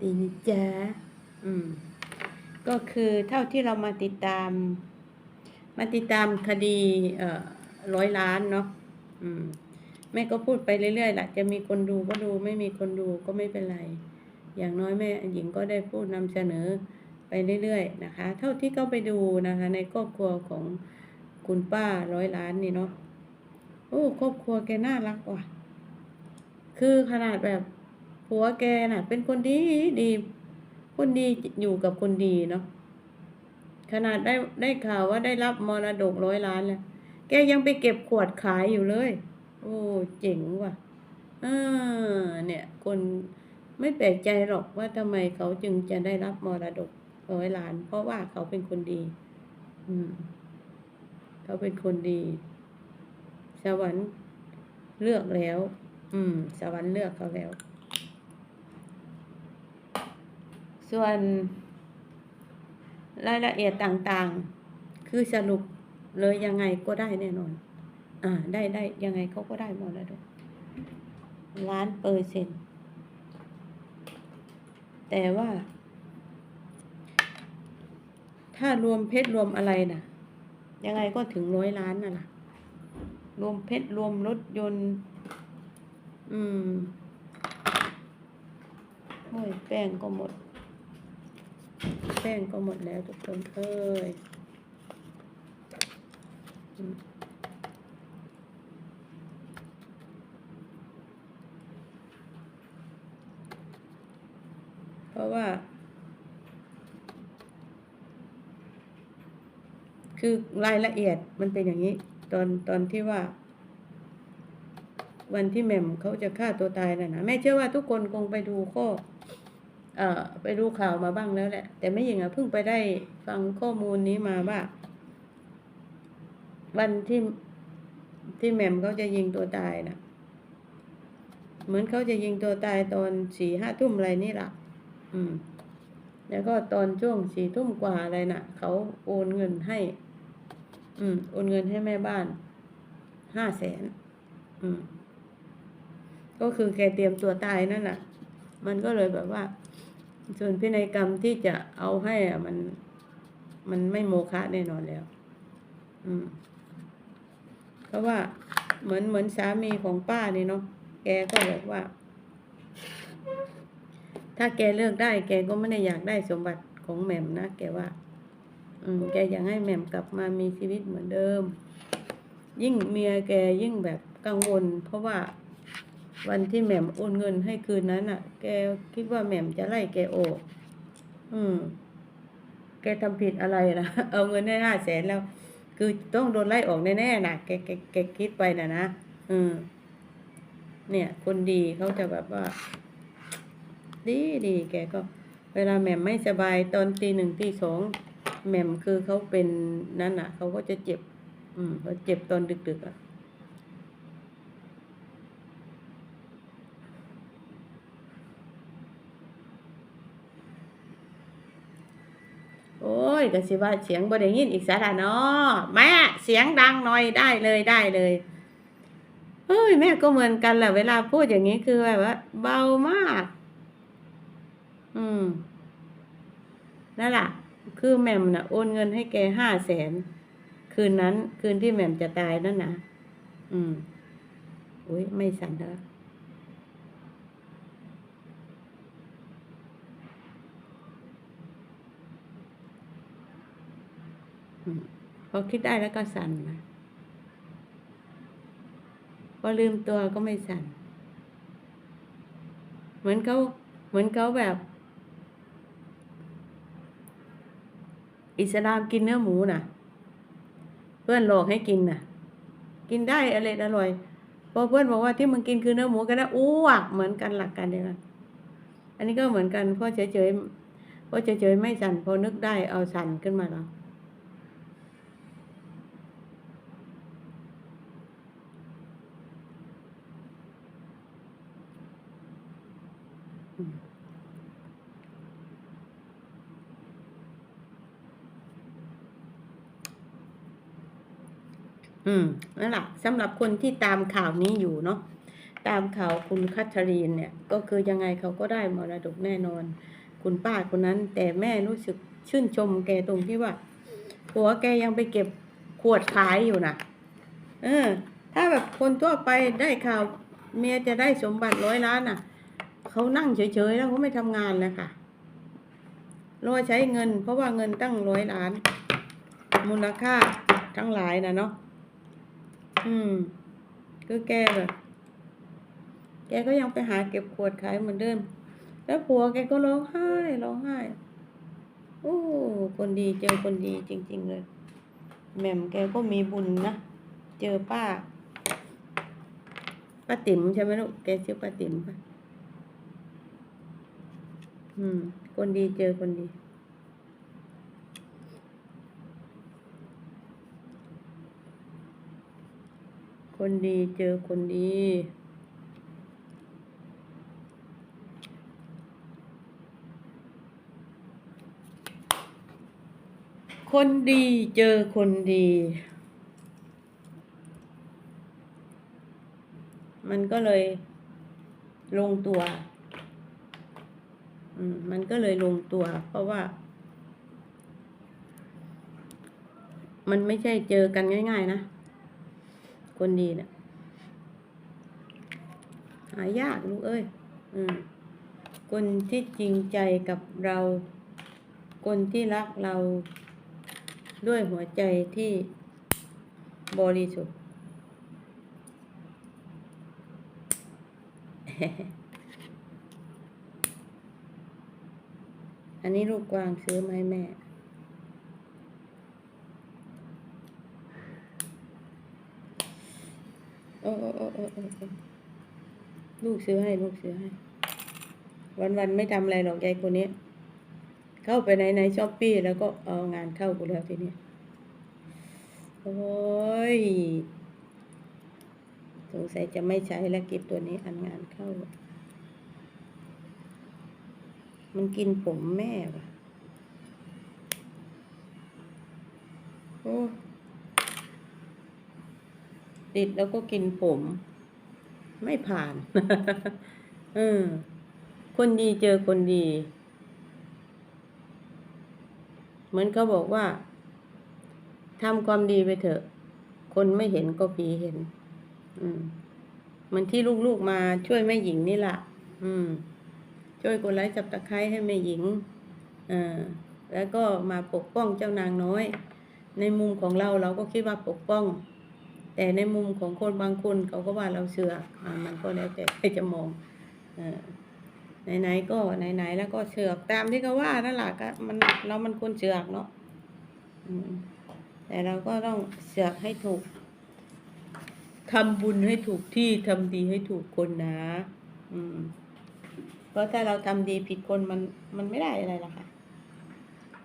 ดีนะจ๊ะอืม ก็คือเท่าที่เรามาติดตาม มาติดตามคดี เอ่อร้อยล้านเนาะอืม แม่ก็พูดไปเรื่อยๆแหละจะมีคนดูก็ดูไม่มีคนดูก็ไม่เป็นไร อย่างน้อยแม่หญิงก็ได้พูดนำเสนอไปเรื่อยๆนะคะ เท่าที่เขาไปดูนะคะ ในครอบครัวของคุณป้าร้อยล้านนี่เนาะโอ้ครอบครัวแกน่ารักว่ะ คือขนาดแบบ ผัวแกน่ะ เป็นคนดีดีคนดีอยู่กับคนดีเนาะขนาดได้ได้ข่าวว่าได้รับมรดกร้อยล้านแล้วแกยังไปเก็บขวดขายอยู่เลย โอ้เจ๋งว่ะเออเนี่ย คนไม่แปลกใจหรอกว่าทำไมเขาจึงจะได้รับมรดกร้อยล้าน เพราะว่าเขาเป็นคนดี อืม เขาเป็นคนดี สวรรค์เลือกแล้ว อืม สวรรค์เลือกเขาแล้ว ส่วนรายละเอียดต่างๆ คือสรุปเลยยังไงก็ได้แน่นอน อ่า ได้ได้ยังไงเขาก็ได้หมดแล้วด้วยล้านเปอร์เซ็นต์ แต่ว่า ถ้ารวมเพชรรวมอะไรน่ะ ยังไงก็ถึงร้อยล้านน่ะล่ะ รวมเพชรรวมรถยนต์ อืมโอ้ยแป้งก็หมด ป้งก็หมดแล้วทุกคนเอ้ยเพราะว่า คือรายละเอียดมันเป็นอย่างนี้ ตอนตอนที่ว่า วันที่แม่มเขาจะฆ่าตัวตายน่ะนะแม่เชื่อว่าทุกคนคงไปดูข้อ เอ่อไปดูข่าวมาบ้างแล้วแหละ แต่ไม่ยิงอะเพิ่งไปได้ฟังข้อมูลนี้มาว่า วันที่ที่แหม่มเขาจะยิงตัวตายน่ะ เหมือนเขาจะยิงตัวตายตอนสี่ห้าทุ่มอะไรนี่ละอืม แล้วก็ตอนช่วงสี่ทุ่มกว่าอะไรน่ะ เขาโอนเงินให้ อืม โอนเงินให้แม่บ้านห้าแสนอืม ก็คือแกเตรียมตัวตายนั่นน่ะมันก็เลยแบบว่า ส่วนพินัยกรรมที่จะเอาให้อะมัน มันไม่โมฆะแน่นอนแล้ว อืม เพราะว่าเหมือนเหมือนสามีของป้านี่เนาะแกก็บอกว่า ถ้าแกเลือกได้ แกก็ไม่ได้อยากได้สมบัติของแหม่มนะแกว่า อืม แกอยากให้แหม่มกลับมามีชีวิตเหมือนเดิม ยิ่งเมียแกยิ่งแบบกังวล เพราะว่า วันที่แหม่มโอนเงินให้คืนนั้นอะ แกคิดว่าแหม่มจะไล่แกออกอืม แกทำผิดอะไรนะเอาเงินได้ห้าแสนแล้ว คือต้องโดนไล่ออกแน่ๆนะแกแกแกคิดไปนะนะอืมเนี่ย คนดีเขาจะแบบว่า ดีดีแกก็เวลาแหม่มไม่สบายตอนตีหนึ่งตีสองแหม่มคือเขาเป็นนั่นอะเขาก็จะเจ็บ อืมเขาเจ็บตอนดึกๆอะ โอ้ยก็สิว่าเสียงบ่ได้ยินอีกสาระเนาะแม่เสียงดังหน่อยได้เลยได้เลยเฮ้ยแม่ก็เหมือนกันแหละเวลาพูดอย่างนี้คือแบบว่า เบามาก อืมนั่นแหละคือแหม่มน่ะโอนเงินให้แกห้าแสนคืนนั้น คืนที่แหม่มจะตายนั่นนะอืมอุ้ยไม่สั่นแล้ว พอคิดได้แล้วก็สั่นนะพอลืมตัวก็ไม่สั่น เหมือนเขาเหมือนเขาแบบ อิสลามกินเนื้อหมูน่ะ เพื่อนหลอกให้กินน่ะ กินได้อร่อยอร่อยพอเพื่อนบอกว่าที่มึงกินคือเนื้อหมูก็ได้อ้วกเหมือนกันหลักการเดียวกันอันนี้ก็เหมือนกันพอเฉยๆพอเฉยๆไม่สั่นพอนึกได้เอาสั่นขึ้นมาแล้ว อืมนั่นแหละสำหรับคนที่ตามข่าวนี้อยู่เนาะตามข่าวคุณคัทรีนเนี่ย ก็คือยังไงเขาก็ได้มรดกแน่นอน คุณป้าคนนั้น แต่แม่รู้สึกชื่นชมแกตรงที่ว่าผัวแกยังไปเก็บขวดขายอยู่นะเออ ถ้าแบบคนทั่วไปได้ข่าวเมียจะได้สมบัติร้อยล้านน่ะเขานั่งเฉยๆแล้วเขาไม่ทำงานเลยค่ะรอใช้เงิน เพราะว่าเงินตั้งร้อยล้าน มูลค่าทั้งหลายนะเนาะ อืมคือแกแบบแกก็ยังไปหาเก็บขวดขายเหมือนเดิม แล้วผัวแกก็ร้องไห้ร้องไห้โอ้คนดีเจอคนดีจริง ๆ เลยแหม่มแกก็มีบุญนะ เจอป้าป้าติ๋มใช่ไหมลูกแกชื่อป้าติ๋มป่ะอืม คนดีเจอคนดี คนดีเจอคนดี คนดีเจอคนดี มันก็เลยลงตัว อืม มันก็เลยลงตัว เพราะว่า มันไม่ใช่เจอกันง่าย ๆ นะ คนดีเนะี่ยหายากลูกเอ้ยอืมคนที่จริงใจกับเรา คนที่รักเราด้วยหัวใจที่บริสุทธิ์อันนี้ลูกกวางซื้อมาให้แม่ โอ้โอ้โอ้โอ้โอ้โอ้ลูกซื้อให้ลูกซื้อให้ วันวันไม่ทำอะไรหรอกยายคนนี้ เข้าไปในในช้อปปี้แล้วก็เอางานเข้ากูแล้วทีนี้โอ้ยสงสัยจะไม่ใช้แล้วกิบตัวนี้อันงานเข้า มันกินผมแม่ว่ะ โอ้ ติดแล้วก็กินผม ไม่ผ่านเออคนดีเจอคนดี เหมือนเขาบอกว่าทำความดีไปเถอะ คนไม่เห็นก็ผีเห็น อืมเหมือนที่ลูกๆมาช่วยแม่หญิงนี่แหละอืม ช่วยกดไลค์จับตะไคร้ให้แม่หญิงอ่าแล้วก็มาปกป้องเจ้านางน้อย ในมุมของเราเราก็คิดว่าปกป้อง แต่ในมุมของคนบางคนเขาก็ว่าเราเสือกอ่ามันก็แล้วแต่ใครจะมองอไหนๆก็ไหนๆแล้วก็เสือกตามที่เขาว่านั่นแหละก็มันเรามันคนเสือกเนาะแต่เราก็ต้องเสือกให้ถูกทำบุญให้ถูกที่ทำดีให้ถูกคนนะ อืม เพราะถ้าเราทำดีผิดคนมันมันไม่ได้อะไรหรอกค่ะ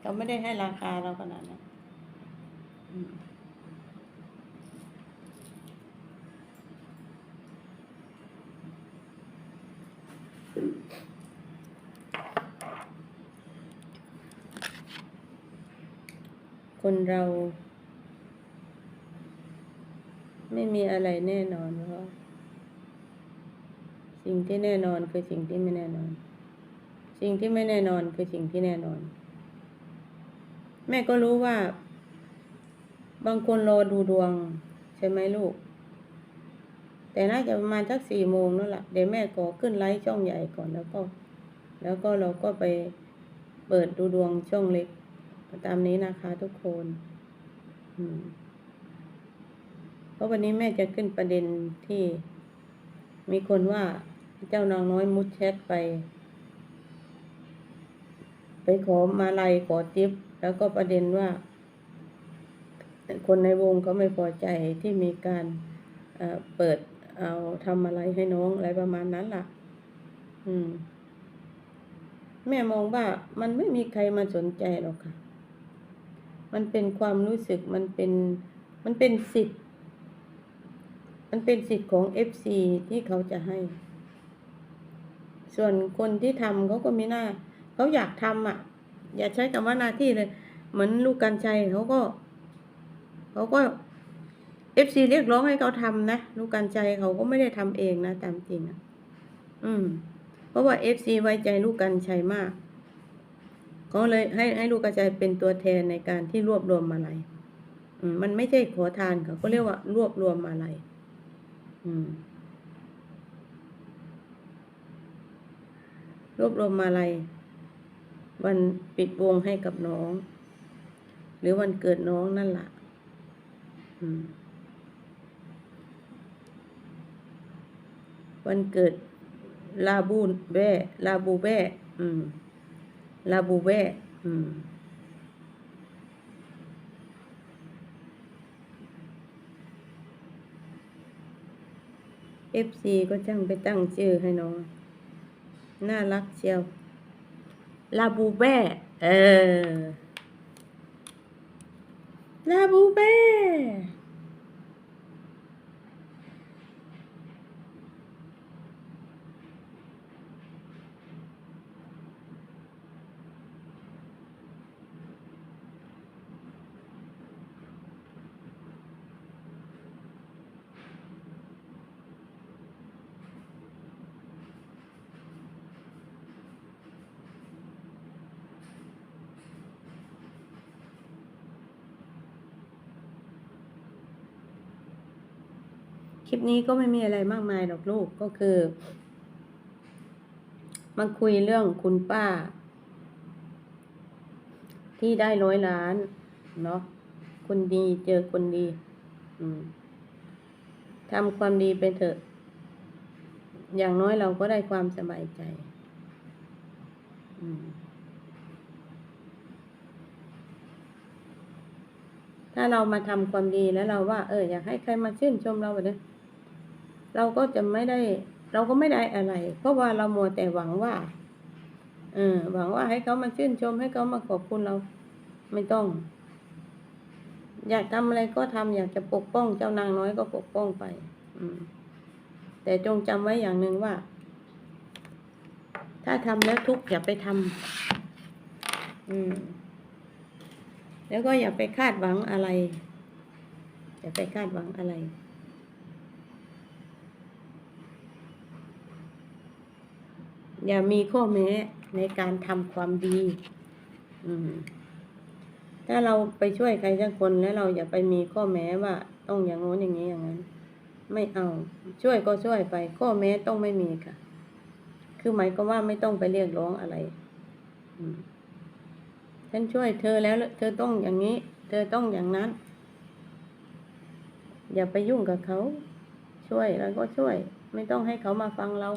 เขาไม่ได้ให้ราคาเราขนาดนั้นอืม คนเรา ไม่มีอะไรแน่นอนเพราะสิ่งที่แน่นอนคือสิ่งที่ไม่แน่นอน สิ่งที่ไม่แน่นอนคือสิ่งที่แน่นอน แม่ก็รู้ว่า บางคนรอดูดวง ใช่ไหมลูก แต่น่าจะประมาณสักสี่โมงนั่นแหละเดี๋ยวแม่ขอขึ้นไลฟ์ช่องใหญ่ก่อนแล้วก็ แล้วก็เราก็ไปเปิดดูดวงช่องเล็ก ตามนี้นะคะทุกคนอืมเพราะวันนี้แม่จะขึ้นประเด็นที่ มีคนว่าเจ้านางน้อยมุดแชทไป ไปขอมาลัยขอทิป แล้วก็ประเด็นว่า คนในวงเขาไม่พอใจที่มีการเอ่อเปิด เอาทำอะไรให้น้องอะไรประมาณนั้นล่ะ อืม แม่มองว่ามันไม่มีใครมาสนใจหรอกค่ะ มันเป็นความรู้สึกมันเป็นมันเป็นสิทธิ์ มันเป็นสิทธิ์ของเอฟซีที่เขาจะให้ ส่วนคนที่ทำเขาก็มีหน้า เขาอยากทำอะ อย่าใช้คำว่าหน้าที่เลย เหมือนลูกกันชัยเขาก็ เขาก็ เอฟซีเรียกร้องให้เขาทำนะลูกการใจเขาก็ไม่ได้ทำเองนะตามจริงอะอืม เพราะว่าเอฟซีไว้ใจลูกกันชัยมากเขาเลยให้ให้ลูกกระจายเป็นตัวแทนในการที่รวบรวมมาลัยอืมมันไม่ใช่ขอทานเขาก็เรียกว่ารวบรวมมาลัยอืม รวบรวมมาลัยวันปิดวงให้กับน้อง หรือวันเกิดน้องนั่นแหละอืม วันเกิดลาบูแบ้ลาบูแบ้อืม ลาบูแบ้อืมเอฟซีก็จ้างไปตั้งชื่อให้น้อง น่ารักเชียว ลาบูแบ้เออ ลาบูแบ้ คลิปนี้ก็ไม่มีอะไรมากมายหรอกลูกก็คือ มาคุยเรื่องคุณป้า ที่ได้ร้อยล้าน เนาะคนดีเจอคนดี อืมทำความดีไปเถอะ อย่างน้อยเราก็ได้ความสบายใจ อืมถ้าเรามาทำความดีแล้วเราว่า เอออยากให้ใครมาชื่นชมเราแบบนี้ เราก็จะไม่ได้ เราก็ไม่ได้อะไร เพราะว่าเรามัวแต่หวังว่าเออหวังว่าให้เขามาชื่นชมให้เขามาขอบคุณเรา ไม่ต้อง อยากทำอะไรก็ทำอยากจะปกป้องเจ้านางน้อยก็ปกป้องไป อืม แต่จงจำไว้อย่างหนึ่งว่า ถ้าทำแล้วทุกข์อย่าไปทำอืมแล้วก็อย่าไปคาดหวังอะไร อย่าไปคาดหวังอะไร อย่ามีข้อแม้ในการทำความดี อืม ถ้าเราไปช่วยใครสักคนแล้วเราอย่าไปมีข้อแม้ว่าต้องอย่างโน้นอย่างนี้อย่างนั้น ไม่เอา ช่วยก็ช่วยไป ข้อแม้ต้องไม่มีค่ะ คือหมายก็ว่าไม่ต้องไปเรียกร้องอะไร อืมฉันช่วยเธอแล้ว เธอต้องอย่างนี้ เธอต้องอย่างนั้น อย่าไปยุ่งกับเขา ช่วยแล้วก็ช่วย ไม่ต้องให้เขามาฟังเรา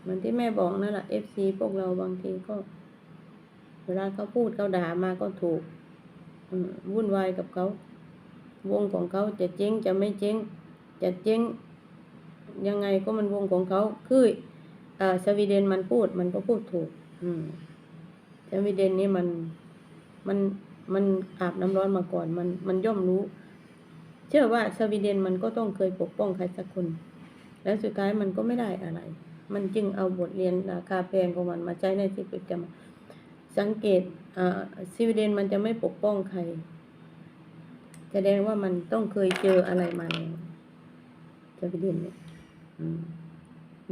เหมือนที่แม่บอกนั่นแหละเอฟซีพวกเราบางทีก็ เวลาเขาพูดเขาด่ามาก็ถูกอืมวุ่นวายกับเขา วงของเขาจะเจ๊งจะไม่เจ๊งจะเจ๊งยังไงก็มันวงของเขาคือเอ่อสวีเดนมันพูดมันก็พูดถูก อืมสวีเดนนี่มันมันมันอาบน้ำร้อนมาก่อนมันมันย่อมรู้ เชื่อว่าสวีเดนมันก็ต้องเคยปกป้องใครสักคน แล้วสุดท้ายมันก็ไม่ได้อะไร มันจึงเอาบทเรียนราคาแพงของมันมาใช้ในชีวิตประจำวันสังเกตอ่าสวีเดนมันจะไม่ปกป้องใครแสดงว่ามันต้องเคยเจออะไรมาแล้วสวีเดนเนี่ย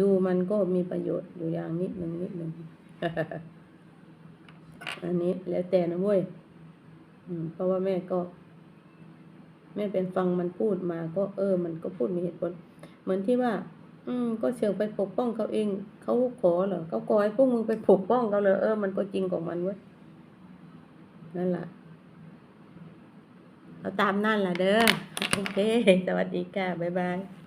ดูมันก็มีประโยชน์อยู่อย่างนิดหนึ่งนิดหนึ่งอันนี้แล้วแต่นะเว้ยเพราะว่าแม่ก็ แม่เป็นฟังมันพูดมาก็เออ มันก็พูดมีเหตุผล มือนที่ว่า อืม ก็เสือกไปปกป้องเขาเอง เขาขอเหรอเขาขอให้พวกมึงไปปกป้องเขาเลยเออมันก็จริงของมันเว้ยนั่นแหละเอาตามนั่นแหละเด้อโอเค สวัสดีค่ะ บ๊ายบาย